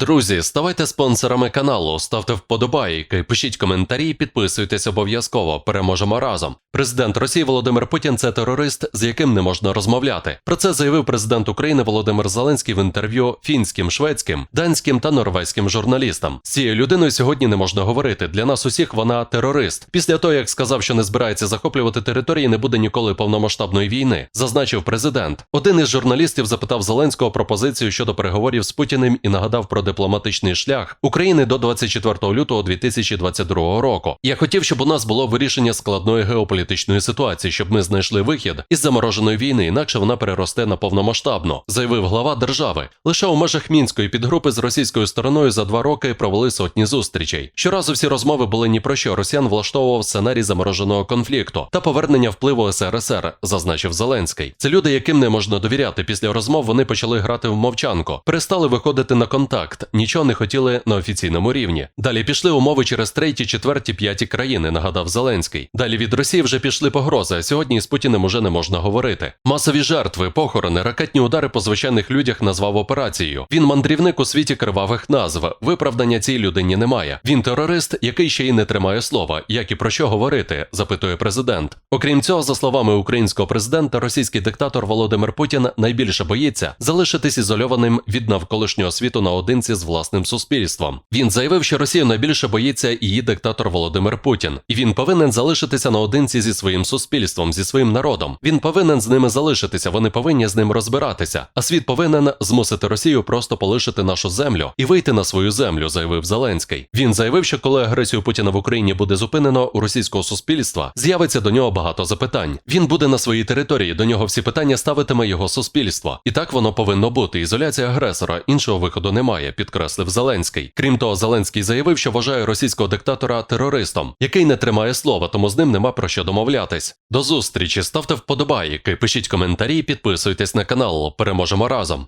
Друзі, ставайте спонсорами каналу, ставте вподобайки, пишіть коментарі, підписуйтесь обов'язково. Переможемо разом. Президент Росії Володимир Путін це терорист, з яким не можна розмовляти. Про це заявив президент України Володимир Зеленський в інтерв'ю фінським, шведським, данським та норвезьким журналістам. З цією людиною сьогодні не можна говорити. Для нас усіх вона терорист. Після того, як сказав, що не збирається захоплювати території, не буде ніколи повномасштабної війни, зазначив президент. Один із журналістів запитав Зеленського про позицію щодо переговорів з Путіним і нагадав про дипломатичний шлях України до 24 лютого 2022 року. Я хотів, щоб у нас було вирішення складної геополітичної ситуації, щоб ми знайшли вихід із замороженої війни, інакше вона переросте на повномасштабну, заявив глава держави. Лише у межах мінської підгрупи з російською стороною за два роки провели сотні зустрічей. Щоразу всі розмови були ні про що. Росіян влаштовував сценарій замороженого конфлікту та повернення впливу СРСР, зазначив Зеленський. Це люди, яким не можна довіряти. Після розмов вони почали грати в мовчанку, перестали виходити на контакт, нічого не хотіли на офіційному рівні. Далі пішли умови через треті, четверті, п'яті країни, нагадав Зеленський. Далі від Росії вже пішли погрози. а Сьогодні із Путіним уже не можна говорити. Масові жертви, похорони, ракетні удари по звичайних людях назвав операцією. Він мандрівник у світі кривавих назв. Виправдання цій людині немає. Він терорист, який ще й не тримає слова. Як і про що говорити? запитує президент. Окрім цього, за словами українського президента, російський диктатор Володимир Путін найбільше боїться залишитись ізольованим від навколишнього світу наодинці з власним суспільством. Він заявив, що Росію найбільше боїться її диктатор Володимир Путін, і він повинен залишитися наодинці зі своїм суспільством, зі своїм народом. Він повинен з ними залишитися. Вони повинні з ним розбиратися. А світ повинен змусити Росію просто полишити нашу землю і вийти на свою землю, заявив Зеленський. Він заявив, що коли агресію Путіна в Україні буде зупинено у російського суспільства, з'явиться до нього багато запитань. Він буде на своїй території. До нього всі питання ставитиме його суспільство. І так воно повинно бути. Ізоляція агресора іншого виходу немає, підкреслив Зеленський. Крім того, Зеленський заявив, що вважає російського диктатора терористом, який не тримає слова, тому з ним нема про що домовлятись. До зустрічі ставте вподобайки, пишіть коментарі, підписуйтесь на канал. Переможемо разом.